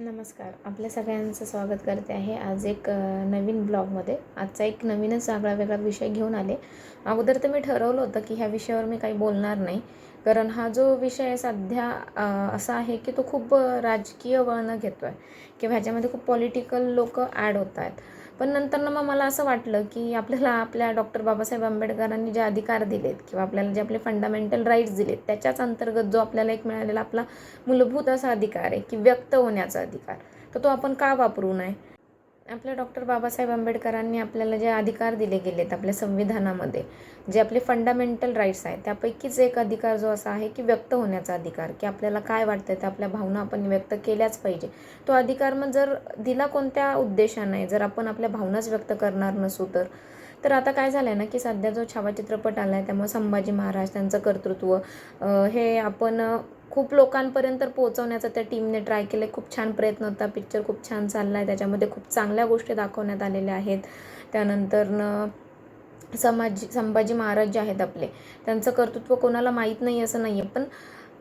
नमस्कार. आपल्या सगळ्यांचं स्वागत करते आहे आज एक नवीन ब्लॉगमध्ये. आजचा एक नवीनच आगळा वेगळा विषय घेऊन आले. अगोदर तर मी ठरवलं होतं की ह्या विषयावर मी काही बोलणार नाही. कारण हा जो विषय आहे सध्या असा आहे की तो खूप राजकीय वळणं घेतो आहे किंवा ह्याच्यामध्ये खूप पॉलिटिकल लोक ॲड होत आहेत पण नंतर मग मला असं वाटलं की आपल्याला आपल्या डॉक्टर बाबासाहेब आंबेडकरांनी जे अधिकार दिलेत किंवा आपल्याला जे आपले फंडामेंटल राईट्स दिलेत त्याच्याच अंतर्गत जो आपल्याला एक मिळालेला आपला मूलभूत असा अधिकार आहे की व्यक्त होण्याचा अधिकार तर तो आपण का वापरू नये? आपल्या डॉक्टर बाबासाहेब आंबेडकरांनी आपल्याला जे अधिकार दिले गेलेत आपल्या संविधानामध्ये जे आपले फंडामेंटल राईट्स आहेत त्यापैकीच एक अधिकार जो असा आहे की व्यक्त होण्याचा अधिकार की आपल्याला काय वाटतं त्या आपल्या भावना आपण व्यक्त केल्याच पाहिजे. तो अधिकार मग जर दिला कोणत्या उद्देशाने जर आपण आपल्या भावनाच व्यक्त करणार नसू तर? तर आता काय झालं आहे ना की सध्या जो छावा चित्रपट आला आहे त्यामुळे संभाजी महाराज त्यांचं कर्तृत्व हे आपण खूप लोकांपर्यंत पोहोचवण्याचा त्या टीमने ट्राय केलं खूप छान प्रयत्न होता. पिक्चर खूप छान चालला आहे त्याच्यामध्ये खूप चांगल्या गोष्टी दाखवण्यात आलेल्या आहेत. त्यानंतरनं समाजी संभाजी महाराज जे आहेत आपले त्यांचं कर्तृत्व कोणाला माहीत नाही असं नाही आहे पण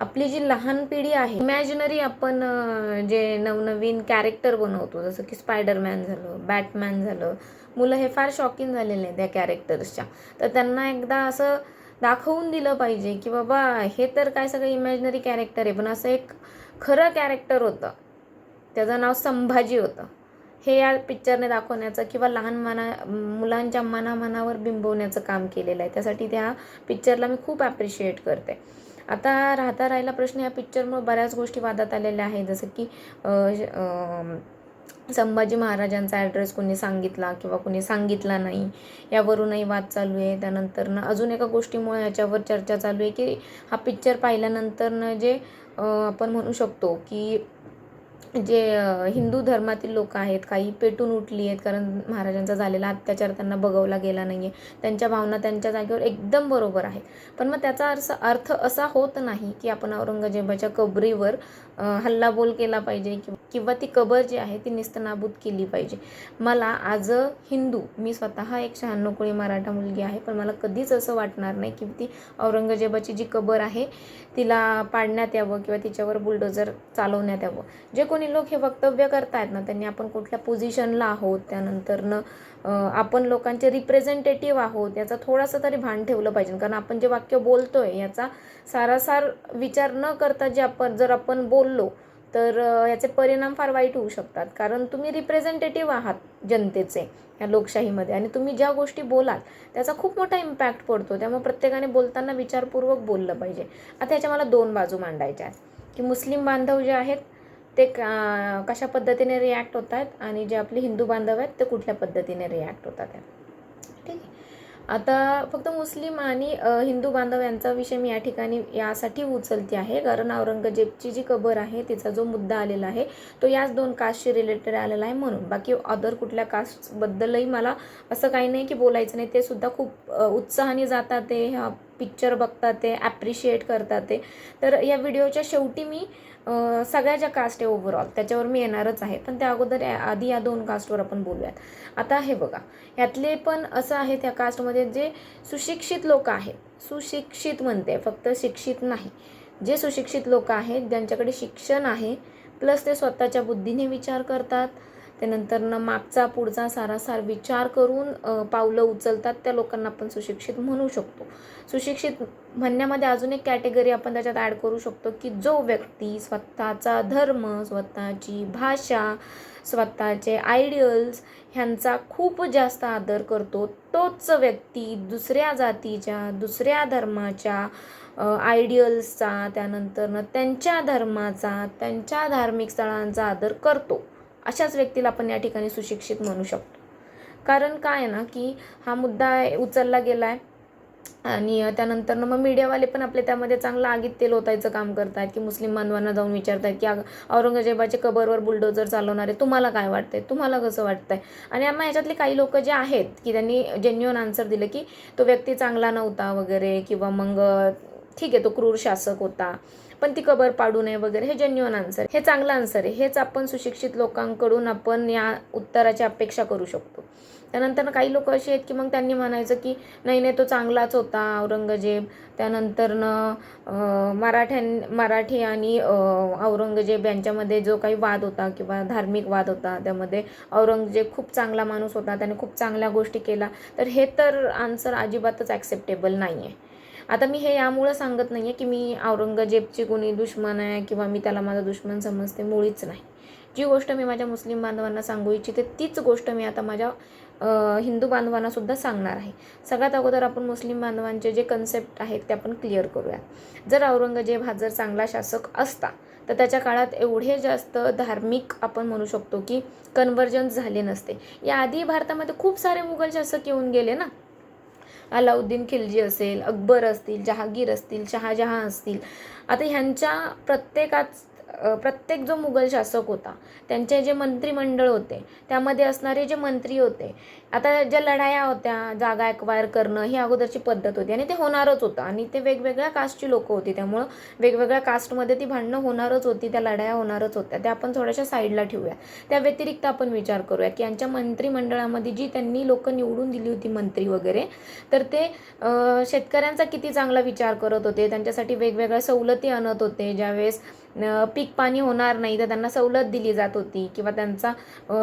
आपली जी लहान पिढी आहे इमॅजिनरी आपण जे नवनवीन कॅरेक्टर बनवतो जसं की स्पायडरमॅन झालं बॅटमॅन झालं मुलं हे फार शॉकिंग झालेले आहेत त्या कॅरेक्टर्सच्या तर त्यांना एकदा असं दाखवून दिलं पाहिजे की बाबा हे तर काय सगळं इमॅजिनरी कॅरेक्टर आहे पण असं एक खरं कॅरेक्टर होतं. त्याचं नाव संभाजी होतं. हे या पिक्चरने दाखवण्याचं किंवा लहान मना मुलांच्या मनामनावर बिंबवण्याचं काम केलेलं आहे. त्यासाठी त्या पिक्चरला मी खूप ॲप्रिशिएट करते. आता राहता राहिला प्रश्न या पिक्चरमुळे बऱ्याच गोष्टी वादात आलेल्या आहेत. जसं की संभाजी महाराजांचा ॲड्रेस कोणी सांगितला किंवा कोणी सांगितला नाही यावरूनही वाद चालू आहे. त्यानंतरनं अजून एका गोष्टीमुळे याच्यावर चर्चा चालू आहे की हा पिक्चर पाहिल्यानंतरनं जे आपण म्हणू शकतो की जे हिंदू धर्मातील लोक आहेत काही पेटून उठली आहेत कारण महाराजांचा झालेला अत्याचार त्यांना बघवला गेला नाही आहे त्यांच्या भावना त्यांच्या जागेवर एकदम बरोबर आहेत. पण मग त्याचा अर्थ अर्थ असा होत नाही की आपण औरंगजेबाच्या कबरीवर हल्लाबोल केला पाहिजे किंवा ती कबर जी आहे ती निस्तनाबूत केली पाहिजे. मला आज हिंदू मी स्वतः एक शहाण्णव कोळी मराठा मुलगी आहे पण मला कधीच असं वाटणार नाही की ती औरंगजेबाची जी कबर आहे तिला पाडण्यात यावं किंवा तिच्यावर बुलडोजर चालवण्यात यावं. जे कोणी लोक हे वक्तव्य करतायत ना त्यांनी आपण कुठल्या पोझिशनला आहोत त्यानंतरनं न आपण लोकांचे रिप्रेझेंटेटिव्ह आहोत याचा थोडासा तरी भान ठेवलं पाहिजे. कारण आपण जे वाक्य बोलतोय याचा सारासार विचार न करता जे आपण जर आपण बोललो तर याचे परिणाम फार वाईट होऊ शकतात. कारण तुम्ही रिप्रेझेंटेटिव्ह आहात जनतेचे या लोकशाहीमध्ये आणि तुम्ही ज्या गोष्टी बोलाल त्याचा खूप मोठा इम्पॅक्ट पडतो. त्यामुळे प्रत्येकाने बोलताना विचारपूर्वक बोललं पाहिजे. आता ह्याच्या मला दोन बाजू मांडायच्या आहेत. की मुस्लिम बांधव जे आहेत ते का कशा पद्धतीने रिॲक्ट होत आहेत आणि जे आपले हिंदू बांधव आहेत ते कुठल्या पद्धतीने रिॲक्ट होतात ठीक आहे. आता फक्त मुस्लिम आणि हिंदू बांधव यांचा विषय मी या ठिकाणी यासाठी उचलते आहे. कारण औरंगजेबची जी कबर आहे तिचा जो मुद्दा आलेला आहे तो याच दोन कास्टशी रिलेटेड आलेला आहे म्हणून. बाकी अदर कुठल्या कास्टबद्दलही मला असं काही नाही की बोलायचं नाही. ते सुद्धा खूप उत्साहाने जातात ते ह्या पिक्चर बघतात ते ॲप्रिशिएट करतात ते. तर या व्हिडिओच्या शेवटी मी सगळ्या ज्या कास्ट आहे ओव्हरऑल त्याच्यावर मी येणारच आहे. पण त्या अगोदर या- आधी या दोन कास्टवर आपण बोलूयात. आता हे बघा. यातले पण असं आहे त्या कास्टमध्ये जे सुशिक्षित लोक आहेत. सुशिक्षित म्हणते फक्त शिक्षित नाही. जे सुशिक्षित लोक आहेत ज्यांच्याकडे शिक्षण आहे प्लस ते स्वतःच्या बुद्धीने विचार करतात त्यानंतरनं मागचा पुढचा सारासार विचार करून पावलं उचलतात त्या लोकांना आपण सुशिक्षित म्हणू शकतो. सुशिक्षित म्हणण्यामध्ये अजून एक कॅटेगरी आपण त्याच्यात ॲड करू शकतो की जो व्यक्ती स्वतःचा धर्म स्वतःची भाषा स्वतःचे आयडियल्स ह्यांचा खूप जास्त आदर करतो तोच व्यक्ती दुसऱ्या जातीच्या दुसऱ्या धर्माच्या आयडियल्सचा त्यानंतरनं त्यांच्या धर्माचा त्यांच्या धार्मिक स्थळांचा आदर करतो. अशाच व्यक्तीला आपण या ठिकाणी सुशिक्षित म्हणू शकतो. कारण काय आहे ना की हा मुद्दा उचलला गेला आहे आणि त्यानंतर मग मीडियावाले पण आपले त्यामध्ये चांगलं आगीत तेल ओतायचं काम करतात की मुस्लिम बांधवांना जाऊन विचारतात की औरंगजेबाचे औरंगजेबाच्या कबरवर बुलडोजर चालवणारे तुम्हाला काय वाटतंय? तुम्हाला कसं वाटतंय? आणि आम्हा ह्याच्यातले काही लोक जे आहेत की त्यांनी जेन्युअन आन्सर दिलं की तो व्यक्ती चांगला नव्हता वगैरे किंवा मग ठीक आहे तो क्रूर शासक होता. पण ती कबर पाडू नये वगैरे हे जेन्युअन आन्सर हे चांगलं आन्सर आहे. हेच आपण सुशिक्षित लोकांकडून आपण या उत्तराची अपेक्षा करू शकतो. त्यानंतर काही लोक असे आहेत की मग त्यांनी म्हणायचं की नाही नाही तो चांगलाच होता औरंगजेब. त्यानंतरनं मराठ्यां मराठी आणि औरंगजेब यांच्यामध्ये जो काही वाद होता किंवा धार्मिक वाद होता त्यामध्ये औरंगजेब खूप चांगला माणूस होता त्याने खूप चांगल्या गोष्टी केला तर हे तर आन्सर अजिबातच ॲक्सेप्टेबल नाही आहे आता मी हे यामुळं सांगत नाही आहे की मी औरंगजेबची कोणी दुश्मन आहे किंवा मी त्याला माझा दुश्मन समजते मुळीच नाही. जी गोष्ट मी माझ्या मुस्लिम बांधवांना सांगू इच्छिते तीच गोष्ट मी आता माझ्या हिंदू बांधवांना सुद्धा सांगणार आहे. सगळ्यात अगोदर आपण मुस्लिम बांधवांचे जे कन्सेप्ट आहेत ते आपण क्लिअर करूया जर औरंगजेब हा जर चांगला शासक असता तर त्याच्या काळात एवढे जास्त धार्मिक आपण म्हणू शकतो की कन्व्हर्जन्स झाले नसते. याआधी भारतामध्ये खूप सारे मुघल शासक येऊन गेले ना अलाउद्दीन खिलजी असेल अकबर असतील जहागीर असतील शहाजहां असतील. आता ह्यांच्या प्रत्येकाच प्रत्येक जो मुघल शासक होता त्यांचे जे मंत्रिमंडळ होते त्यामध्ये असणारे जे मंत्री होते आता ज्या लढाया होत्या जागा ॲक्वायर करणं ही अगोदरची पद्धत होती आणि ते होणारच होतं आणि ते वेगवेगळ्या कास्टची लोकं होती त्यामुळं वेगवेगळ्या कास्टमध्ये ती भांडणं होणारच होती त्या लढाया होणारच होत्या. त्या आपण थोड्याशा साईडला ठेवूया. त्या व्यतिरिक्त आपण विचार करूया की यांच्या मंत्रिमंडळामध्ये जी त्यांनी लोकं निवडून दिली होती मंत्री वगैरे तर ते शेतकऱ्यांचा किती चांगला विचार करत होते त्यांच्यासाठी वेगवेगळ्या सवलती आणत होते ज्यावेळेस पीक पाणी होणार नाही तर त्यांना सवलत दिली जात होती किंवा त्यांचा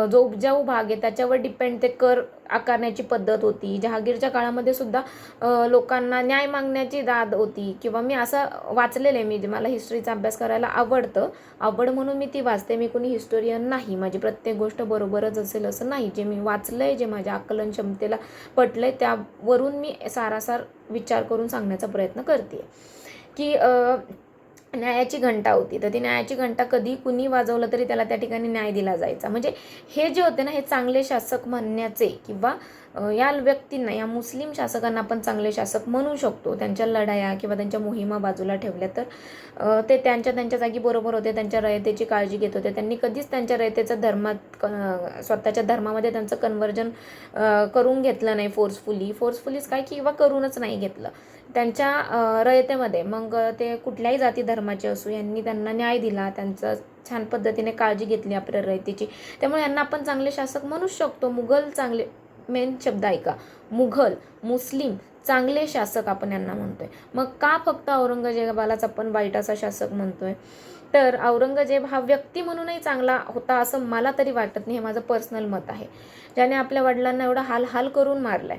जो उपजाऊ भाग आहे त्याच्यावर डिपेंड ते कर आकारण्याची पद्धत होती. जहागीरच्या काळामध्ये सुद्धा लोकांना न्याय मागण्याची दाद होती किंवा मी असं वाचलेलं आहे मी मला हिस्ट्रीचा अभ्यास करायला आवडतं आवड म्हणून मी ती वाचते मी कोणी हिस्टोरियन नाही. माझी प्रत्येक गोष्ट बरोबरच असेल असं नाही. जे मी वाचलं आहे जे माझ्या आकलन क्षमतेला पटलं आहे त्यावरून मी सारासार विचार करून सांगण्याचा प्रयत्न करते की न्यायाची घंटा होती. तर ती न्यायाची घंटा कधी कुणी वाजवलं तरी त्याला त्या ठिकाणी न्याय दिला जायचा. म्हणजे हे जे होते ना हे चांगले शासक म्हणण्याचे किंवा या व्यक्तींना या मुस्लिम शासकांना आपण चांगले शासक म्हणू शकतो. त्यांच्या लढाया किंवा त्यांच्या मोहिमा बाजूला ठेवल्या तर ते त्यांच्या त्यांच्या जागी बरोबर होते त्यांच्या रयतेची काळजी घेत होते. त्यांनी कधीच त्यांच्या रयतेचं धर्मात स्वतःच्या धर्मामध्ये त्यांचं कन्वर्जन करून घेतलं नाही फोर्सफुली फोर्सफुलीच काय किंवा करूनच नाही घेतलं. त्यांच्या रयतेमध्ये. मग ते कुठल्याही जाती धर्माचे असू यांनी त्यांना न्याय दिला त्यांचं छान पद्धतीने काळजी घेतली आपल्या रयतेची. त्यामुळे यांना आपण चांगले शासक म्हणूच शकतो. मुघल चांगले मेन शब्द ऐका. मुघल मुस्लिम चांगले शासक आपण यांना म्हणतोय. मग का फक्त औरंगजेबालाच आपण वाईट असा शासक म्हणतोय? तर औरंगजेब हा व्यक्ती म्हणूनही चांगला होता असं मला तरी वाटत नाही. हे माझं पर्सनल मत आहे. ज्याने आपल्या वडिलांना एवढा हाल हाल करून मारलाय.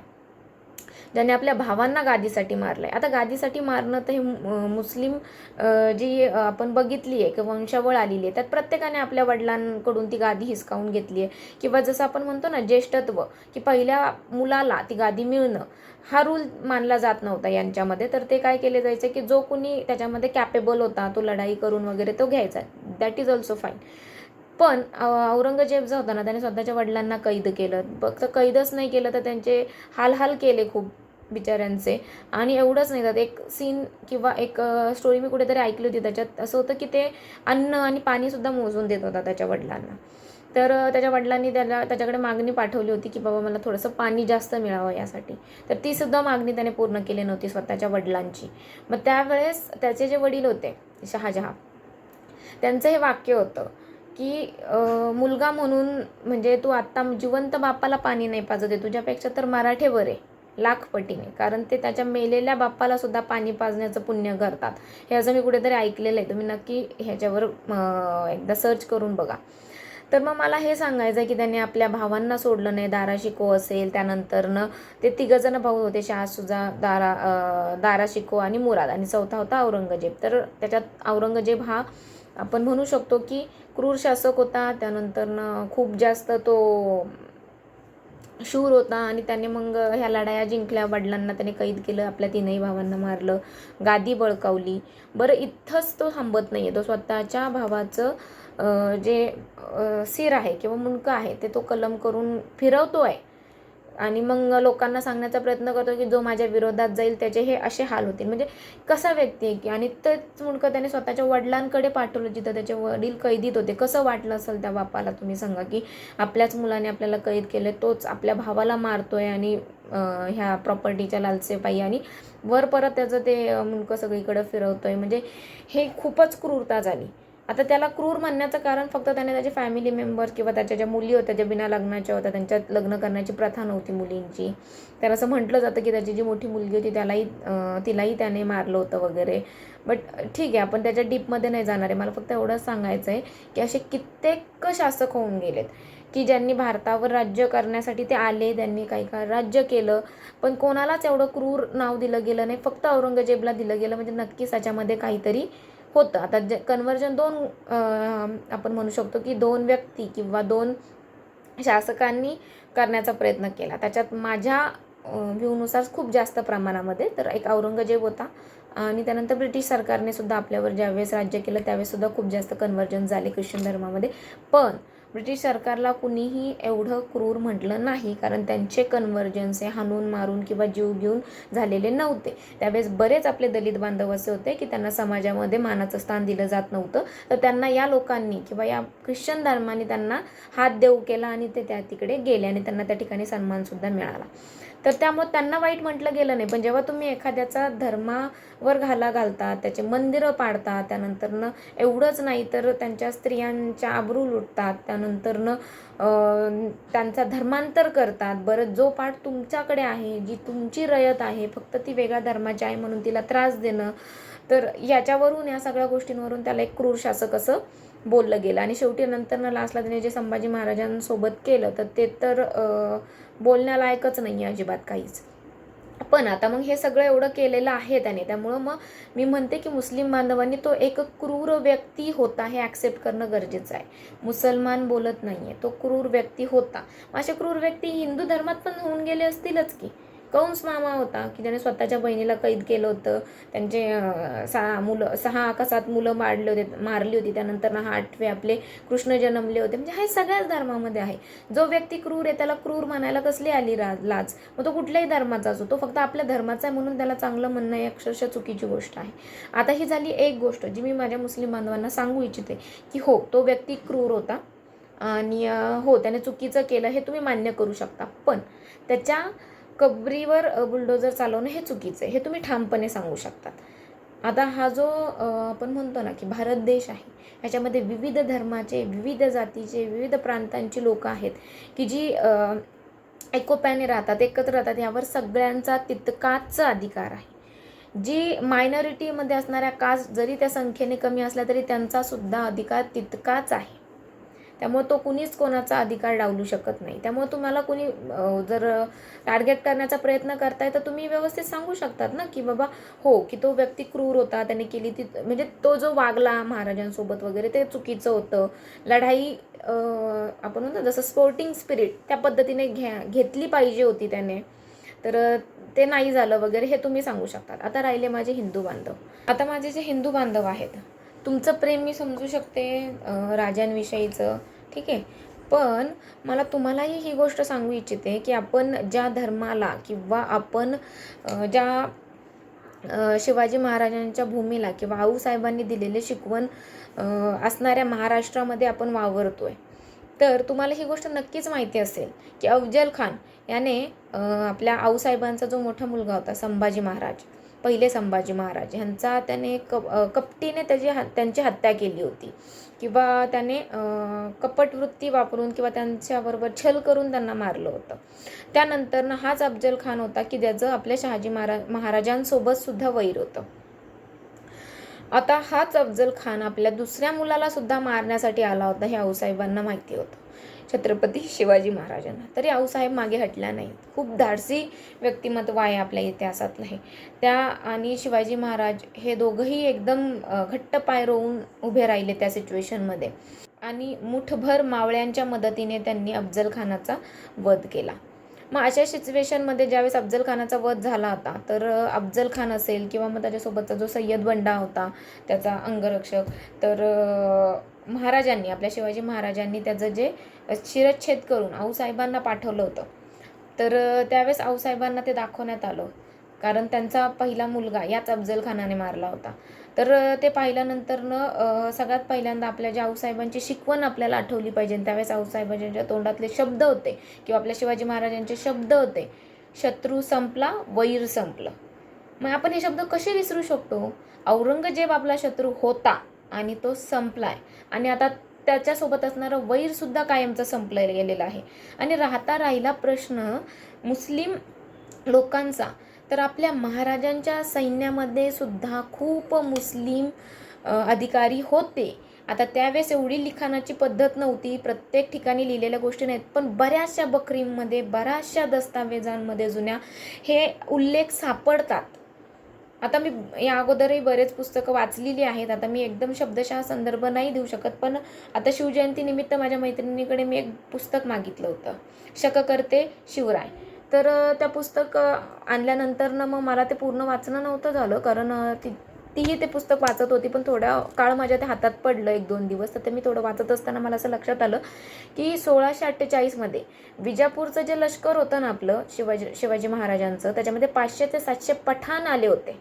ज्याने आपल्या भावांना गादीसाठी मारलं आहे आता गादीसाठी मारणं तर हे मुस्लिम जी आपण बघितली आहे किंवा वंशावळ आलेली आहे त्यात प्रत्येकाने आपल्या वडिलांकडून ती गादी हिसकावून घेतली आहे. किंवा जसं आपण म्हणतो ना ज्येष्ठत्व की पहिल्या मुलाला ती गादी मिळणं हा रूल मानला जात नव्हता यांच्यामध्ये. तर ते काय केले जायचे की जो कुणी त्याच्यामध्ये कॅपेबल होता तो लढाई करून वगैरे तो घ्यायचा. दॅट इज ऑल्सो फाईन पण औरंगजेब जो होता ना त्याने स्वतःच्या वडिलांना कैद केलं. फक्त कैदच नाही केलं तर त्यांचे हाल हाल केले खूप. बिचाऱ्यांचे. आणि एवढंच नाही तर एक सीन किंवा एक स्टोरी मी कुठेतरी ऐकली होती त्याच्यात. असं होतं की ते अन्न आणि पाणीसुद्धा मोजून देत होता त्याच्या वडिलांना. तर त्याच्या वडिलांनी त्याला त्याच्याकडे मागणी पाठवली होती की बाबा मला थोडंसं पाणी जास्त मिळावं यासाठी. तर ती सुद्धा मागणी त्याने पूर्ण केली नव्हती स्वतःच्या वडिलांची. मग त्यावेळेस त्याचे जे वडील होते शहाजहा त्यांचं हे वाक्य होतं की मुलगा म्हणून म्हणजे तू आत्ता जिवंत बापाला पाणी नाही पाजत आहे. तुझ्यापेक्षा तर मराठे बरे. लाखपटीने. कारण ते त्याच्या मेलेल्या बाप्पाला सुद्धा पाणी पाजण्याचं पुण्य करतात. हे असं मी कुठेतरी ऐकलेलं आहे. तुम्ही नक्की ह्याच्यावर एकदा सर्च करून बघा. तर मग मला हे सांगायचं आहे की त्यांनी आपल्या भावांना सोडलं नाही. दारा शिको असेल त्यानंतरनं ते तिघंजण भाऊ होते. शहासुजा दारा दारा शिको आणि मुराद. आणि चौथा होता औरंगजेब. तर त्याच्यात औरंगजेब हा आपण म्हणू शकतो की क्रूर शासक होता. त्यानंतरनं खूप जास्त तो शूर होता आणि त्याने मग ह्या लढाया जिंकल्या. वडिलांना त्याने कैद केलं आपल्या तीनही भावांना मारलं गादी बळकावली. बरं इथंच तो थांबत नाही आहे तो स्वतःच्या भावाचं जे सिर आहे किंवा मुंडकं आहे ते तो कलम करून फिरवतो आहे आणि मग लोकांना सांगण्याचा प्रयत्न करतो की जो माझ्या विरोधात जाईल त्याचे हे असे हाल होतील. म्हणजे कसा व्यक्ती आहे की? आणि तेच मुंडकं त्याने स्वतःच्या वडिलांकडे पाठवलं जिथं त्याचे वडील कैदीत होते. कसं वाटलं असेल त्या बापाला तुम्ही सांगा की आपल्याच मुलाने आपल्याला कैद केले तोच आपल्या भावाला मारतोय आणि ह्या प्रॉपर्टीच्या लालसेपाई आणि वर परत त्याचं ते मुंडकं सगळीकडं फिरवतोय. म्हणजे हे खूपच क्रूरता झाली. आता त्याला क्रूर म्हणण्याचं कारण फक्त त्याने त्याचे फॅमिली मेंबर्स किंवा त्याच्या ज्या मुली होत्या ज्या बिना लग्नाच्या होत्या त्यांच्यात लग्न करण्याची प्रथा नव्हती मुलींची. तर असं म्हटलं जातं की त्याची जी मोठी मुलगी होती त्यालाही तिलाही त्याने मारलं होतं वगैरे. बट ठीक आहे आपण त्याच्या डीपमध्ये नाही जाणार आहे. मला फक्त एवढंच सांगायचं आहे की असे कित्येक शासक होऊन गेलेत की ज्यांनी भारतावर राज्य करण्यासाठी ते आले त्यांनी काही काळ राज्य केलं पण कोणालाच एवढं क्रूर नाव दिलं गेलं नाही. फक्त औरंगजेबला दिलं गेलं म्हणजे नक्कीच त्याच्यामध्ये काहीतरी होतं. आता जे कन्वर्जन दोन आपण म्हणू शकतो की दोन व्यक्ती किंवा दोन शासकांनी करण्याचा प्रयत्न केला. त्याच्यात माझ्या व्ह्यूनुसार खूप जास्त प्रमाणामध्ये. तर एक औरंगजेब होता. आणि त्यानंतर ब्रिटिश सरकारने सुद्धा आपल्यावर ज्यावेळेस राज्य केलं त्यावेळेस सुद्धा खूप जास्त कन्वर्जन झाले ख्रिश्चन धर्मामध्ये. पण ब्रिटिश सरकारला कुणीही एवढं क्रूर म्हटलं नाही कारण त्यांचे कन्वर्जन्स हे हाणून मारून किंवा जीव घेऊन झालेले नव्हते. त्यावेळेस बरेच आपले दलित बांधव असे होते की त्यांना समाजामध्ये मानाचं स्थान दिलं जात नव्हतं. तर त्यांना या लोकांनी किंवा या ख्रिश्चन धर्माने त्यांना हात देऊ केला आणि ते त्या तिकडे गेले आणि त्यांना त्या ठिकाणी सन्मानसुद्धा मिळाला. तर त्यामुळे त्यांना वाईट म्हटलं गेलं नाही. पण जेव्हा तुम्ही एखाद्याचा धर्मावर घाला घालता त्याचे मंदिरं पाडता त्यानंतरनं एवढंच नाही तर त्यांच्या स्त्रियांच्या आबरू लुटतात त्यानंतरनं त्यांचा धर्मांतर करतात. बरं जो पाठ तुमच्याकडे आहे जी तुमची रयत आहे फक्त ती वेगळ्या धर्माची आहे म्हणून तिला त्रास देणं तर याच्यावरून या सगळ्या गोष्टींवरून त्याला एक क्रूर शासक असं बोललं गेलं. आणि शेवटी नंतर लास्टला त्याने जे संभाजी महाराजांसोबत केलं तर ते तर बोलण्यालायकच नाही आहे अजिबात काहीच. पण आता मग हे सगळं एवढं केलेलं आहे त्याने. त्यामुळं मग मी म्हणते की मुस्लिम बांधवांनी तो एक क्रूर व्यक्ती होता हे ॲक्सेप्ट करणं गरजेचं आहे. मुसलमान बोलत नाही आहे तो क्रूर व्यक्ती होता. असे क्रूर व्यक्ती हिंदू धर्मात पण होऊन गेले असतीलच की. कंस मामा होता की त्याने स्वतःच्या बहिणीला कैद केलं होतं. त्यांचे सहा मुलं सहा का सात मुलं मारले होते मारली होती. त्यानंतर हा आठवे आपले कृष्ण जन्मले होते. म्हणजे हे सगळ्याच धर्मामध्ये आहे. जो व्यक्ती क्रूर आहे त्याला क्रूर म्हणायला कसली आली रा लाज? मग तो कुठल्याही धर्माचा असो तो फक्त आपल्या धर्माचा आहे म्हणून त्याला चांगलं म्हणणं ही अक्षरशः चुकीची गोष्ट आहे. आता ही झाली एक गोष्ट जी मी माझ्या मुस्लिम बांधवांना सांगू इच्छिते की हो तो व्यक्ती क्रूर होता आणि हो त्याने चुकीचं केलं हे तुम्ही मान्य करू शकता. पण त्याच्या कबरीवर बुलडोजर चालवणं हे चुकीचं आहे. हे तुम्ही ठामपणे सांगू शकतात. आता हा जो आपण म्हणतो ना की भारत देश आहे ह्याच्यामध्ये विविध धर्माचे विविध जातीचे विविध प्रांतांची लोकं आहेत की जी एकोप्याने राहतात एकत्र राहतात यावर सगळ्यांचा तितकाच अधिकार आहे. जी मायनॉरिटीमध्ये असणाऱ्या कास्ट जरी त्या संख्येने कमी असल्या तरी त्यांचासुद्धा अधिकार तितकाच आहे. त्यामुळे तो कुणीच कोणाचा अधिकार डावलू शकत नाही. त्यामुळे तुम्हाला कुणी जर टार्गेट करण्याचा प्रयत्न करताय तर तुम्ही व्यवस्थित सांगू शकतात ना की बाबा हो की तो व्यक्ती क्रूर होता त्याने केली ती म्हणजे तो जो वागला महाराजांसोबत वगैरे ते चुकीचं होतं. लढाई आपण म्हणतो ना, जसं स्पोर्टिंग स्पिरिट त्या पद्धतीने घ्या घेतली पाहिजे होती त्याने. तर ते नाही झालं वगैरे हे तुम्ही सांगू शकतात. आता राहिले माझे हिंदू बांधव. आता माझे जे हिंदू बांधव आहेत तुमचं प्रेम मी समजू शकते राजांविषयीचं ठीक आहे. पण मला तुम्हालाही ही गोष्ट सांगू इच्छिते की आपण ज्या धर्माला किंवा आपण ज्या शिवाजी महाराजांच्या भूमीला किंवा आऊसाहेबांनी दिलेले शिकवण असणाऱ्या महाराष्ट्रामध्ये आपण वावरतोय. तर तुम्हाला ही गोष्ट नक्कीच माहिती असेल की अफजल खान याने आपल्या आऊसाहेबांचा जो मोठा मुलगा होता संभाजी महाराज पहिले संभाजी महाराज ह्यांचा त्याने कप कपटीने त्याची ह त्यांची हत्या केली होती. किंवा त्याने कपटवृत्ती वापरून किंवा त्यांच्याबरोबर छल करून त्यांना मारलं होतं. त्यानंतर ना हाच अफजल खान होता की ज्याचं आपल्या शहाजी महाराज महाराजांसोबत सुद्धा वैर होतं. आता हाच अफजल खान आपल्या दुसऱ्या मुलाला सुद्धा मारण्यासाठी आला होता हे आऊसाहेबांना माहिती होतं. छत्रपती शिवाजी महाराजांना. तरी आऊसाहेब मागे हटल्या नाहीत. खूप धाडसी व्यक्तिमत्व आहे आपल्या इतिहासातलं नाही. त्या आणि शिवाजी महाराज हे दोघंही एकदम घट्ट पाय रोवून उभे राहिले त्या सिच्युएशनमध्ये आणि मुठभर मावळ्यांच्या मदतीने त्यांनी अफजल खानाचा वध केला. मग अशा सिच्युएशनमध्ये ज्यावेळेस अफजल खानाचा वध झाला होता तर अफजल खान असेल किंवा मग त्याच्यासोबतचा जो सय्यद बंडा होता त्याचा अंगरक्षक तर महाराजांनी आपल्या शिवाजी महाराजांनी त्याचं जे शिरच्छेद करून आऊसाहेबांना पाठवलं होतं. तर त्यावेळेस आऊसाहेबांना ते दाखवण्यात आलं. कारण त्यांचा पहिला मुलगा याच अफजल खानाने मारला होता. तर ते पाहिल्यानंतरनं सगळ्यात पहिल्यांदा आपल्या ज्या आऊसाहेबांची शिकवण आपल्याला आठवली पाहिजे त्यावेळेस आऊसाहेबांच्या तोंडातले शब्द होते किंवा आपल्या शिवाजी महाराजांचे शब्द होते शत्रू संपला वैर संपलं. मग आपण हे शब्द कसे विसरू शकतो? औरंगजेब आपला शत्रू होता. आणि तो संपला आहे आणि आता त्याच्यासोबत असणारं वैरसुद्धा कायमचं संपलं गेलेलं आहे. आणि राहता राहिला प्रश्न मुस्लिम लोकांचा. तर आपल्या महाराजांच्या सैन्यामध्ये सुद्धा खूप मुस्लिम अधिकारी होते. आता त्यावेळेस एवढी लिखाणाची पद्धत नव्हती. प्रत्येक ठिकाणी लिहिलेल्या गोष्टी नाहीत. पण बऱ्याचशा बकरीमध्ये बऱ्याचशा दस्तावेजांमध्ये जुन्या हे उल्लेख सापडतात. आता मी या अगोदरही बरेच पुस्तकं वाचलेली आहेत. आता मी एकदम शब्दशः संदर्भ नाही देऊ शकत पण आता शिवजयंतीनिमित्त माझ्या मैत्रिणीकडे मी एक पुस्तक मागितलं होतं शककर्ते शिवराय. तर त्या पुस्तक आणल्यानंतर ना मग मला ते पूर्ण वाचणं नव्हतं झालं कारण ती तीही ते पुस्तक वाचत होती पण थोड्या काळ माझ्या ते हातात पडलं एक दोन दिवस. तर ते मी थोडं वाचत असताना मला असं लक्षात आलं की सोळाशे अठ्ठेचाळीसमध्ये विजापूरचं जे लष्कर होतं ना आपलं शिवाजी शिवाजी महाराजांचं त्याच्यामध्ये पाचशे ते सातशे पठाण आले होते.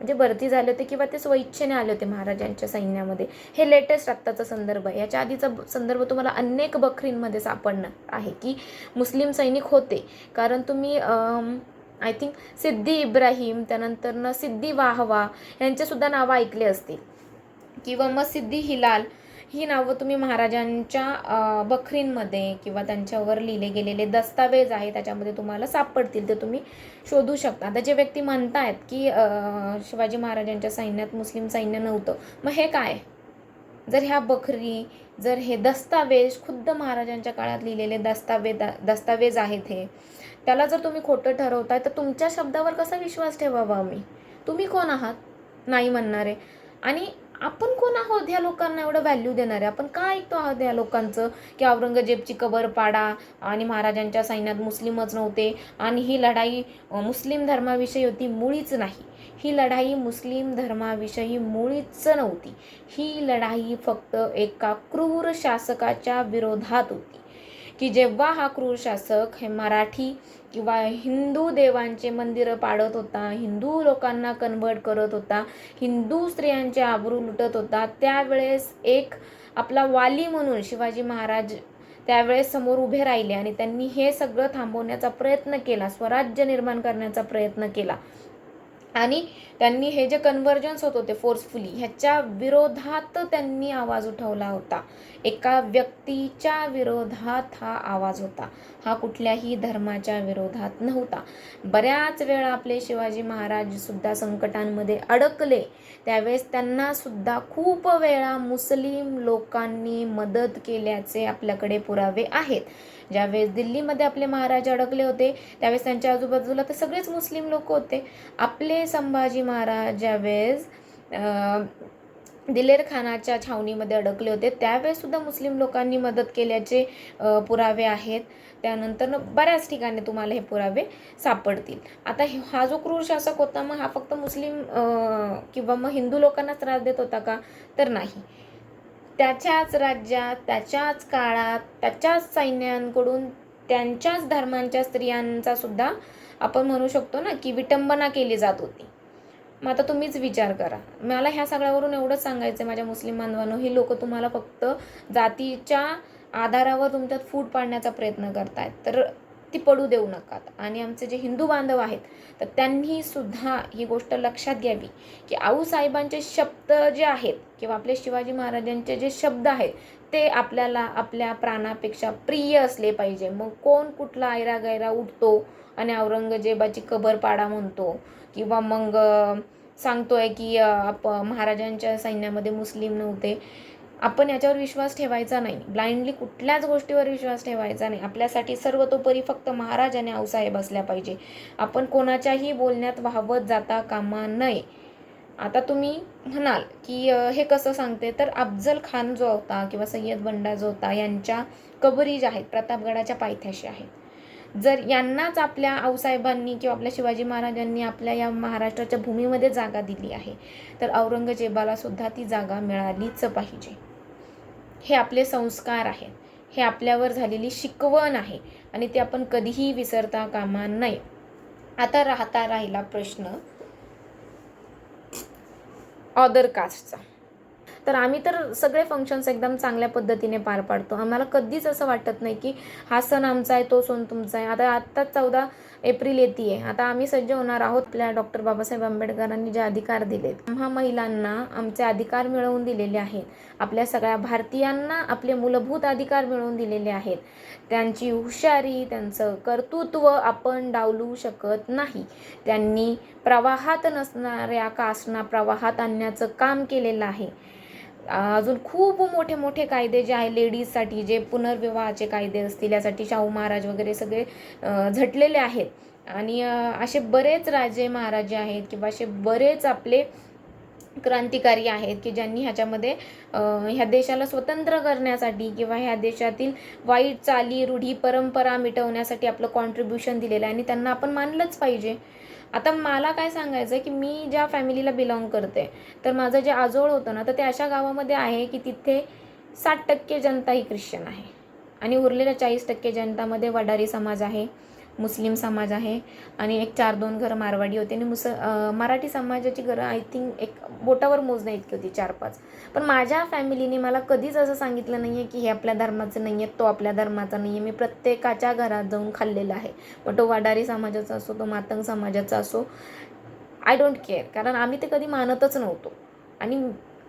म्हणजे भरती झाले होते किंवा ते स्वइच्छेने आले होते महाराजांच्या सैन्यामध्ये. हे लेटेस्ट आत्ताचा संदर्भ आहे. याच्या आधीचा संदर्भ तुम्हाला अनेक बकरींमध्ये सापडणार आहे की मुस्लिम सैनिक होते. कारण तुम्ही आय थिंक सिद्धी इब्राहिम त्यानंतरनं सिद्धी वाहवा यांचेसुद्धा नावं ऐकले असतील. किंवा मग सिद्धी हिलाल ही नावं तुम्ही महाराजांच्या बखरींमध्ये किंवा त्यांच्यावर लिहिले गेलेले दस्तावेज आहे त्याच्यामध्ये तुम्हाला सापडतील ते तुम्ही शोधू शकता. आता जे व्यक्ती म्हणतायत की शिवाजी महाराजांच्या सैन्यात मुस्लिम सैन्य नव्हतं मग हे काय? जर ह्या बकरी जर हे दस्तावेज खुद्द महाराजांच्या काळात लिहिलेले दस्तावेज दस्तावेज आहेत हे त्याला जर तुम्ही खोटं ठरवताय तर तुमच्या शब्दावर कसा विश्वास ठेवावा आम्ही? तुम्ही कोण आहात? नाही म्हणणारे आणि आपण कोण आहोत ह्या लोकांना एवढं व्हॅल्यू देणारे? आपण का ऐकतो आहोत ह्या लोकांचं? की औरंगजेबची कबर पाडा आणि महाराजांच्या सैन्यात मुस्लिमच नव्हते आणि ही लढाई मुस्लिम धर्माविषयी होती मुळीच नाही. ही लढाई मुस्लिम धर्माविषयी मुळीच नव्हती. ही लढाई फक्त एका क्रूर शासकाच्या विरोधात होती. की जेव्हा हा क्रूर शासक हे मराठी किंवा हिंदू देवांचे मंदिरं पाडत होता हिंदू लोकांना कन्वर्ट करत होता हिंदू स्त्रियांचे आबरू लुटत होता त्यावेळेस एक आपला वाली म्हणून शिवाजी महाराज त्यावेळेस समोर उभे राहिले आणि त्यांनी हे सगळं थांबवण्याचा प्रयत्न केला स्वराज्य निर्माण करण्याचा प्रयत्न केला. आणि त्यांनी हे जे कन्व्हर्जन्स होत होते फोर्सफुली ह्याच्या विरोधात त्यांनी आवाज उठवला होता. एका व्यक्तीच्या विरोधात हा आवाज होता. हा कुठल्याही धर्माच्या विरोधात नव्हता. बऱ्याच वेळा आपले शिवाजी महाराज सुद्धा संकटांमध्ये अडकले. त्यावेळेस त्यांना सुद्धा खूप वेळा मुस्लिम लोकांनी मदत केल्याचे आपल्याकडे पुरावे आहेत. ज्यावेळेस दिल्लीमध्ये आपले महाराज अडकले होते त्यावेळेस त्यांच्या आजूबाजूला तर सगळेच मुस्लिम लोक होते. आपले संभाजी महाराज ज्यावेळेस दिलेर खानाच्या छावणीमध्ये अडकले होते. त्यावेळेस सुद्धा मुस्लिम लोकांनी मदत केल्याचे पुरावे आहेत. त्यानंतर बऱ्याच ठिकाणी तुम्हाला हे पुरावे सापडतील. आता हा जो क्रूर शासक होता मग हा फक्त मुस्लिम किंवा मग हिंदू लोकांनाच त्रास देत होता का? तर नाही. त्याच्याच राज्यात त्याच्याच काळात त्याच्याच सैन्यांकडून त्यांच्याच धर्मांच्या स्त्रियांचा सुद्धा आपण म्हणू शकतो ना की विटंबना केली जात होती. मग आता तुम्हीच विचार करा. मला ह्या सगळ्यावरून एवढंच सांगायचं आहे माझ्या मुस्लिम बांधवांनो ही लोक तुम्हाला फक्त जातीच्या आधारावर तुमच्यात फूट पाडण्याचा प्रयत्न करतायत. तर ती पडू देऊ नकात. आणि आमचे जे हिंदू बांधव आहेत तर त्यांनी सुद्धा ही गोष्ट लक्षात घ्यावी की आऊसाहेबांचे शब्द जे आहेत किंवा आपले शिवाजी महाराजांचे जे शब्द आहेत ते आपल्याला आपल्या प्राणापेक्षा प्रिय असले पाहिजे. मग कोण कुठला ऐरा गैरा उठतो आणि औरंगजेबाची कबर पाडा म्हणतो? किंवा मग सांगतोय की आप महाराजांच्या सैन्यामध्ये मुस्लिम नव्हते. आपण याच्यावर विश्वास ठेवायचा नाही. ब्लाइंडली कुठल्याच गोष्टीवर विश्वास ठेवायचा नाही. आपल्यासाठी सर्वतोपरी फक्त महाराज आणि आऊसाहेब असल्या पाहिजे. आपण कोणाच्याही बोलण्यात वाहवत जाता कामा नये. आता तुम्ही म्हणाल की हे कसं सांगते? तर अफजल खान जो होता किंवा सय्यद बंडा जो होता यांच्या कबरी ज्या आहेत प्रतापगडाच्या पायथ्याशी आहेत. जर यांनाच आपल्या आऊसाहेबांनी किंवा आपल्या शिवाजी महाराजांनी आपल्या या महाराष्ट्राच्या भूमीमध्ये जागा दिली आहे तर औरंगजेबाला सुद्धा ती जागा मिळालीच पाहिजे. हे आपले संस्कार आहेत. हे आपल्यावर झालेली शिकवण आहे आणि ते आपण कधीही विसरता कामा नये. आता राहता राहिला प्रश्न. ऑदर कास्टचा तर आम्ही तर सगळे फंक्शन्स एकदम चांगल्या पद्धतीने पार पाडतो. आम्हाला कधीच असं वाटत नाही की हा सण आमचा आहे तो सण तुमचा आहे. आता आत्ताच चौदा एप्रिल येते आहे आता आम्ही सज्ज होणार आहोत आपल्या डॉक्टर बाबासाहेब आंबेडकरांनी जे अधिकार दिलेत. आम्हा महिलांना आमचे अधिकार मिळवून दिलेले आहेत. आपल्या सगळ्या भारतीयांना आपले मूलभूत अधिकार मिळवून दिलेले आहेत. त्यांची हुशारी त्यांचं कर्तृत्व आपण डावलू शकत नाही. त्यांनी प्रवाहात नसणाऱ्या कासना प्रवाहात आणण्याचं काम केलेलं आहे. अजून खूप मोठे मोठे कायदे जे आहे लेडीजसाठी जे पुनर्विवाहाचे कायदे असतील यासाठी शाहू महाराज वगैरे सगळे झटलेले आहेत. आणि असे बरेच राजे महाराजे आहेत किंवा असे बरेच आपले क्रांतिकारी आहेत की ज्यांनी ह्याच्यामध्ये ह्या देशाला स्वतंत्र करण्यासाठी किंवा ह्या देशातील वाईट चाली रूढी परंपरा मिटवण्यासाठी आपलं कॉन्ट्रीब्युशन दिलेलं आहे आणि त्यांना आपण मानलंच पाहिजे. आता मला काय सांगायचं आहे की मी ज्या फॅमिलीला बिलॉंग करते तर माझं जे आजोळ होतं ना तर ते अशा गावामध्ये आहे की तिथे साठ टक्के जनता ही ख्रिश्चन आहे. आणि उरलेल्या चाळीस टक्के जनतामध्ये वडारी समाज आहे. मुस्लिम समाज आहे आणि एक चार दोन घरं मारवाडी होते. आणि मुस मराठी समाजाची घरं आय थिंक एक बोटावर मोजण्या इतकी होती चार पाच. पण माझ्या फॅमिलीने मला कधीच असं सांगितलं नाही आहे की हे आपल्या धर्माचं नाही आहे तो आपल्या धर्माचा नाही आहे मी प्रत्येकाच्या घरात जाऊन खाल्लेलं आहे. मग तो वाडारी समाजाचा असो तो मातंग समाजाचा असो आय डोंट केअर कारण आम्ही ते कधी मानतच नव्हतो. आणि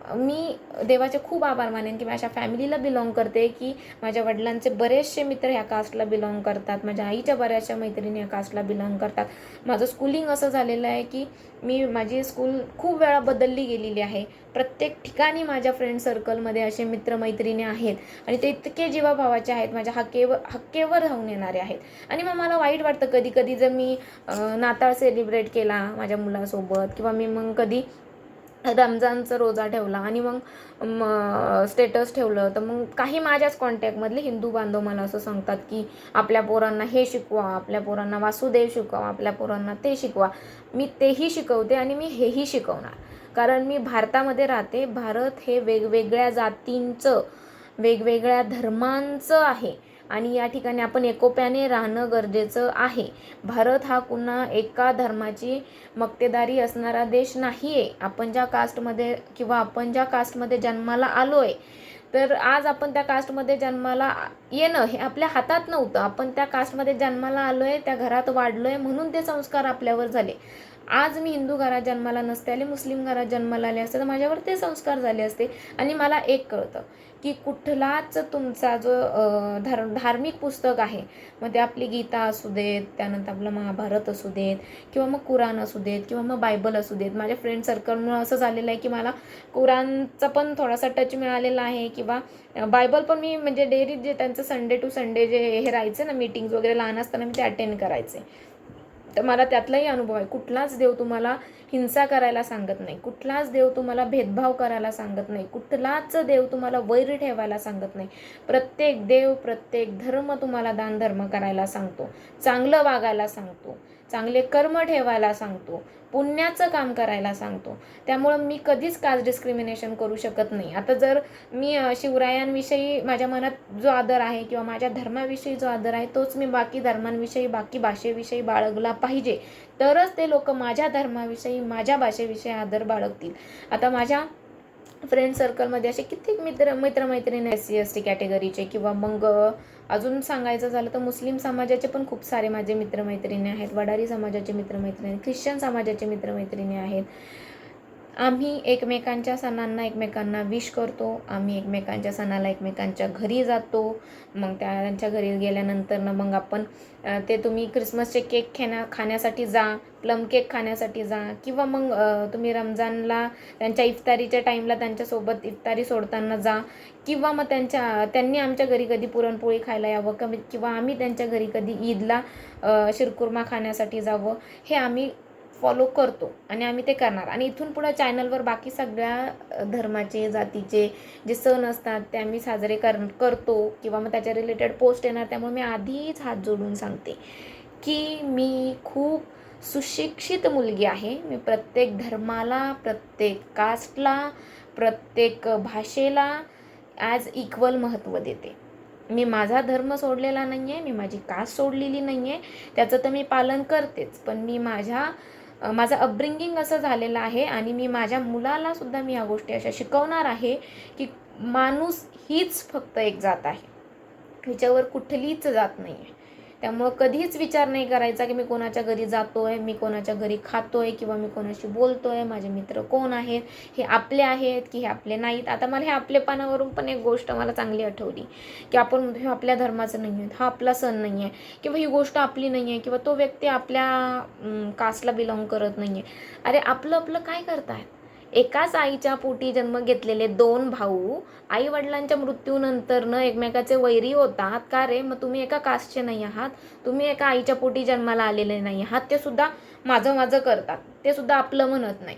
मी देवाचे खूप आभार मानेन की मी अशा फॅमिलीला बिलॉंग करते की माझ्या वडिलांचे बरेचसे मित्र ह्या कास्टला बिलॉंग करतात माझ्या आईच्या बऱ्याचशा मैत्रिणी ह्या कास्टला बिलॉंग करतात. माझं स्कूलिंग असं झालेलं आहे की मी माझी स्कूल खूप वेळा बदलली गेलेली आहे. प्रत्येक ठिकाणी माझ्या फ्रेंड सर्कलमध्ये असे मित्रमैत्रिणी आहेत आणि ते इतके जीवाभावाचे आहेत माझ्या हक्केवर हक्केवर राहून येणारे आहेत. आणि मग मला वाईट वाटतं कधी कधी जर मी नाताळ सेलिब्रेट केला माझ्या मुलासोबत किंवा मी मग कधी रमजानचा रोजा ठेवला आणि मग स्टेटस ठेवलं. तर मग काही माझ्याच कॉन्टॅक्टमधले हिंदू बांधव मला असं सांगतात की आपल्या पोरांना हे शिकवा आपल्या पोरांना वासुदेव शिकवा आपल्या पोरांना ते शिकवा. मी तेही शिकवते आणि मी हेही शिकवणार. कारण मी भारतामध्ये राहते भारत हे वेगवेगळ्या जातींचं वेगवेगळ्या धर्मांचं आहे. आणि या ठिकाणी आपण एकोप्याने राहणं गरजेचं आहे. भारत हा पुन्हा एका धर्माची मक्तेदारी असणारा देश नाही आहे आपण ज्या कास्टमध्ये किंवा आपण ज्या कास्टमध्ये जन्माला आलो आहे तर आज आपण त्या कास्टमध्ये जन्माला येणं हे आपल्या हातात नव्हतं. आपण त्या कास्टमध्ये जन्माला आलो आहे त्या घरात वाढलो आहे म्हणून ते संस्कार आपल्यावर झाले. आज मी हिंदू घरात जन्माला नसते आले मुस्लिम घरात जन्माला आले असते तर माझ्यावर ते संस्कार झाले असते. आणि मला एक कळतं की कुठलाच तुमचा जो धार धार्मिक पुस्तक आहे मग ते आपली गीता असू देत त्यानंतर आपलं महाभारत असू देत किंवा मग कुराण असू देत किंवा मग बायबल असू देत माझ्या फ्रेंड सर्कलमुळं असं झालेलं आहे की मला कुराणचा पण थोडासा टच मिळालेला आहे किंवा बायबल पण मी म्हणजे डेली जे त्यांचं संडे टू संडे जे हे राहायचे ना मीटिंग्स वगैरे लहान असताना मी ते अटेंड करायचे. तर मला त्यातलाही अनुभव आहे. कुठलाच देव तुम्हाला हिंसा करायला सांगत नाही. कुठलाच देव तुम्हाला भेदभाव करायला सांगत नाही. कुठलाच देव तुम्हाला वैर ठेवायला सांगत नाही. प्रत्येक देव प्रत्येक धर्म तुम्हाला दान धर्म करायला सांगतो. चांगलं वागायला सांगतो. चांगले कर्म ठेवायला सांगतो पुण्याचं काम करायला सांगतो. त्यामुळं मी कधीच कास्ट डिस्क्रिमिनेशन करू शकत नाही. आता जर मी शिवरायांविषयी माझ्या मनात जो आदर आहे किंवा माझ्या धर्माविषयी जो आदर आहे तोच मी बाकी धर्मांविषयी बाकी भाषेविषयी बाळगला पाहिजे. तरच ते लोक माझ्या धर्माविषयी माझ्या भाषेविषयी आदर बाळगतील. आता माझ्या फ्रेंड सर्कलमध्ये असे कित्येक मित्र मित्रमैत्रिणी एस सी एस टी कॅटेगरीचे किंवा मग अजून सांगायचं झालं तर मुस्लिम समाजाचे पण खूप सारे माझे मित्रमैत्रिणी आहेत. वडारी समाजाचे मित्रमैत्रिणी ख्रिश्चन समाजाचे मित्रमैत्रिणी आहेत. आम्ही एकमेकांच्या सणांना एकमेकांना विश करतो. आम्ही एकमेकांच्या सणाला एकमेकांच्या घरी जातो. मग त्या त्यांच्या घरी गेल्यानंतर ना मग आपण ते तुम्ही क्रिसमसचे केक खाण्या खाण्यासाठी जा प्लम केक खाण्यासाठी जा किंवा मग तुम्ही रमजानला त्यांच्या इफ्तारीच्या टाईमला त्यांच्यासोबत इफ्तारी सोडताना जा किंवा मग त्यांच्या त्यांनी आमच्या घरी कधी पुरणपोळी खायला यावं कमी किंवा आम्ही त्यांच्या घरी कधी ईदला शिरकुर्मा खाण्यासाठी जावं हे आम्ही फॉलो करतो आणि आम्ही ते करणार. आणि इथून पुढं चॅनलवर बाकी सगळ्या धर्माचे जातीचे जे सण असतात ते आम्ही साजरे कर करतो किंवा मग त्याच्या रिलेटेड पोस्ट येणार त्यामुळे मी आधीच हात जोडून सांगते की मी खूप सुशिक्षित मुलगी आहे. मी प्रत्येक धर्माला प्रत्येक कास्टला प्रत्येक भाषेला ॲज इक्वल महत्त्व देते. मी माझा धर्म सोडलेला नाही आहे मी माझी कास्ट सोडलेली नाही आहे त्याचं तर मी पालन करतेच. पण मी माझ्या माझं अपब्रिंगिंग असं झालेलं आहे आणि मी माझ्या मुलाला सुद्धा मी या गोष्टी अशा शिकवणार आहे की माणूस हीच फक्त एक जात आहे. हिच्यावर कुठलीच जात नाही आहे त्यामुळं कधीच विचार नाही करायचा की मी कोणाच्या घरी जातो आहे मी कोणाच्या घरी खातो आहे किंवा मी कोणाशी बोलतो आहे माझे मित्र कोण आहेत हे आपले आहेत की हे आपले नाहीत. आता मला हे आपलेपणावरून पण एक गोष्ट मला चांगली आठवली की आपण म्हणतो, हे आपल्या धर्माचं नाही आहे हा आपला सण नाही आहे किंवा ही गोष्ट आपली नाही आहे किंवा तो व्यक्ती आपल्या कास्टला बिलॉंग करत नाही आहे. अरे आपलं आपलं काय करतायत? एकाच आईच्या पोटी जन्म घेतलेले दोन भाऊ आई वडिलांच्या मृत्यूनंतरनं एकमेकाचे वैरी होतात. का रे? मग तुम्ही एका कास्टचे नाही आहात. तुम्ही एका आईच्या पोटी जन्माला आलेले नाही आहात. ते सुद्धा माझं माझं करतात. ते सुद्धा आपलं म्हणत नाही.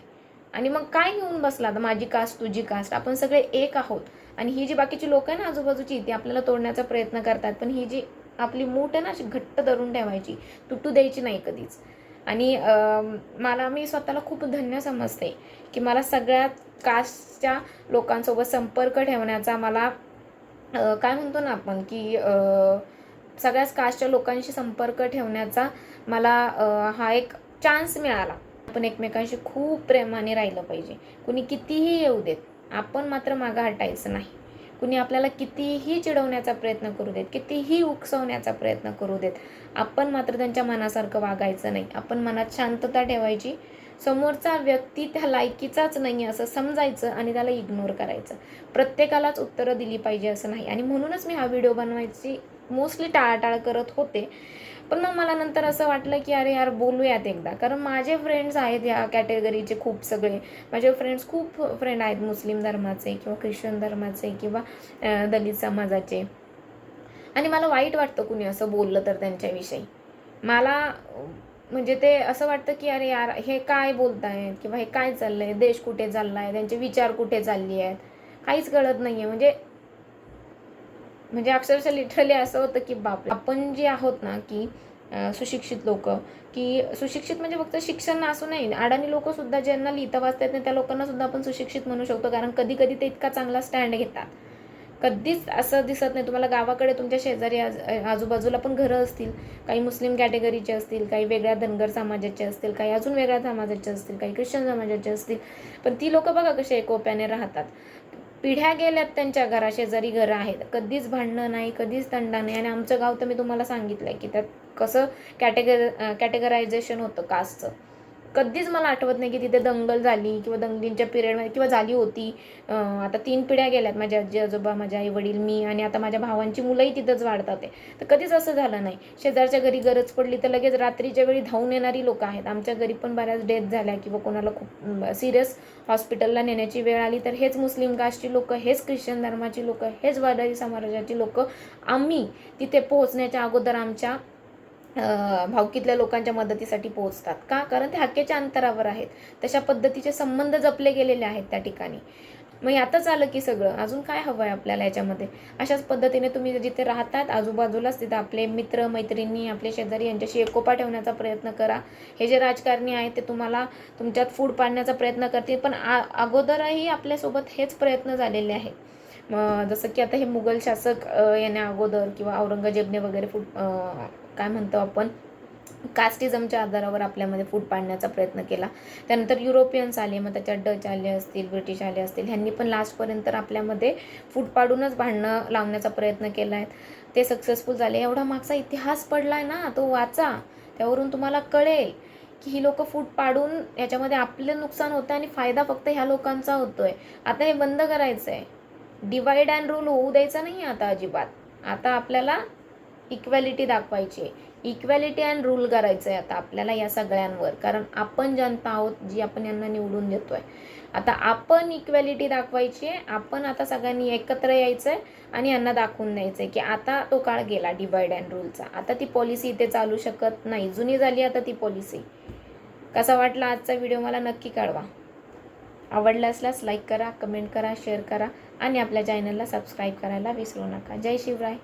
आणि मग काय घेऊन बसला? आता माझी कास्ट तुझी कास्ट आपण सगळे एक आहोत. आणि ही जी बाकीची लोक आहे ना आजूबाजूची ती आपल्याला तोडण्याचा प्रयत्न करतात. पण ही जी आपली मूठ आहे ना अशी घट्ट धरून ठेवायची तुटू द्यायची नाही कधीच. आणि मला मी स्वतःला खूप धन्य समजते की मला सगळ्या कास्टच्या लोकांसोबत संपर्क ठेवण्याचा मला काय म्हणतो ना आपण की सगळ्याच कास्टच्या लोकांशी संपर्क ठेवण्याचा मला हा एक चान्स मिळाला. आपण एकमेकांशी खूप प्रेमाने राहिलं पाहिजे. कुणी कितीही येऊ देत आपण मात्र मागं हटायचं नाही. कुणी आपल्याला कितीही चिडवण्याचा प्रयत्न करू देत कितीही उकसवण्याचा प्रयत्न करू देत आपण मात्र त्यांच्या मनासारखं वागायचं नाही. आपण मनात शांतता ठेवायची. समोरचा व्यक्ती त्या लायकीचाच नाही असं समजायचं आणि त्याला इग्नोर करायचं. प्रत्येकालाच उत्तरं दिली पाहिजे असं नाही. आणि म्हणूनच मी हा व्हिडिओ बनवायची मोस्टली टाळाटाळ करत होते. पण मग मला नंतर असं वाटलं की अरे यार बोलूयात एकदा. कारण माझे फ्रेंड्स आहेत ह्या कॅटेगरीचे खूप सगळे. माझे फ्रेंड्स खूप फ्रेंड आहेत मुस्लिम धर्माचे किंवा ख्रिश्चन धर्माचे किंवा दलित समाजाचे. आणि मला वाईट वाटतं कुणी असं बोललं तर त्यांच्याविषयी. मला म्हणजे ते असं वाटतं की अरे यार हे काय बोलतायत किंवा हे काय चाललंय? देश कुठे चालला आहे त्यांचे विचार कुठे चालले आहेत? काहीच कळत नाही आहे म्हणजे म्हणजे अक्षरशः लिटरली असं होतं की बाप आपण जे आहोत ना की सुशिक्षित लोक की सुशिक्षित म्हणजे फक्त शिक्षण असू नाही अडाणी लोक सुद्धा ज्यांना लिहिता वाचता येत नाही त्या लोकांना सुद्धा आपण सुशिक्षित म्हणू शकतो कारण कधी कधी ते इतका चांगला स्टँड घेतात. कधीच असं दिसत नाही. तुम्हाला गावाकडे तुमच्या शेजारी आज आजूबाजूला पण घरं असतील काही मुस्लिम कॅटेगरीचे असतील काही वेगळ्या धनगर समाजाचे असतील काही अजून वेगळ्या समाजाचे असतील काही ख्रिश्चन समाजाचे असतील. पण ती लोक बघा कसे एकोप्याने राहतात. पिढ्या गेल्यात त्यांच्या घराशेजारी घरं आहेत कधीच भांडणं नाही कधीच तंडा नाही. आणि आमचं गाव तर मी तुम्हाला सांगितलं आहे की त्यात कसं कॅटेगर कॅटेगरायझेशन होतं कास्टचं कधीच मला आठवत नाही की तिथे दंगल झाली किंवा दंगलींच्या पिरियडमध्ये किंवा झाली होती. आता तीन पिढ्या गेल्यात माझ्या आजी आजोबा माझ्या आई वडील मी आणि आता माझ्या भावांची मुलंही तिथंच वाढतात आहे. तर कधीच असं झालं नाही. शेजारच्या घरी गरज पडली तर लगेच रात्रीच्या वेळी धावून येणारी लोकं आहेत. आमच्या घरी पण बऱ्याच डेथ झाल्या किंवा कोणाला खूप सिरियस हॉस्पिटलला नेण्याची वेळ आली तर हेच मुस्लिम कास्टची लोक हेच ख्रिश्चन धर्माची लोक हेच वादारी समाजाची लोक आम्ही तिथे पोहोचण्याच्या अगोदर आमच्या भावकीतल्या लोकांच्या मदतीसाठी पोहोचतात. का? कारण ते हक्केच्या अंतरावर आहेत. तशा पद्धतीचे संबंध जपले गेलेले आहेत त्या ठिकाणी. मग यातच आलं की सगळं. अजून काय हवं आहे आपल्याला याच्यामध्ये? अशाच पद्धतीने तुम्ही जिथे राहतात आजूबाजूलाच तिथे आपले मित्र मैत्रिणी आपले शेजारी यांच्याशी एकोपा ठेवण्याचा प्रयत्न करा. हे जे राजकारणी आहेत ते तुम्हाला तुमच्यात फूड पाडण्याचा प्रयत्न करतील. पण आ अगोदरही आपल्यासोबत हेच प्रयत्न झालेले आहेत. मग जसं की आता हे मुघल शासक याने येण्या अगोदर किंवा औरंगजेबने वगैरे फूड काय म्हणतो आपण कास्टिझमच्या आधारावर आपल्यामध्ये फूट पाडण्याचा प्रयत्न केला. त्यानंतर युरोपियन्स आले मग त्याच्यात डच आले असतील ब्रिटिश आले असतील ह्यांनी पण लास्टपर्यंत आपल्यामध्ये फूट पाडूनच भांडणं लावण्याचा प्रयत्न केला आहे. ते सक्सेसफुल झाले. एवढा मागचा इतिहास पडला आहे ना तो वाचा. त्यावरून तुम्हाला कळेल की ही लोक फूट पाडून याच्यामध्ये आपलं नुकसान होतं आणि फायदा फक्त ह्या लोकांचा होतोय. आता हे बंद करायचं आहे डिवाइड अँड रूल होऊ द्यायचा नाही आता अजिबात. आता आपल्याला इक्वॅलिटी दाखवायची आहे. इक्वॅलिटी अँड रूल करायचं आहे आता आपल्याला या सगळ्यांवर. कारण आपण जनता आहोत जी आपण यांना निवडून देतोय. आता आपण इक्वॅलिटी दाखवायची आहे आपण आता सगळ्यांनी एकत्र यायचं आहे आणि यांना दाखवून द्यायचं आहे की आता तो काळ गेला डिवाइड अँड रूलचा आता ती पॉलिसी इथे चालू शकत नाही. जुनी झाली आता ती पॉलिसी कसा वाटला आजचा व्हिडिओ मला नक्की कळवा. आवडला असल्यास लाईक करा कमेंट करा शेअर करा आणि आपल्या चॅनलला सबस्क्राईब करायला विसरू नका. जय शिवराय.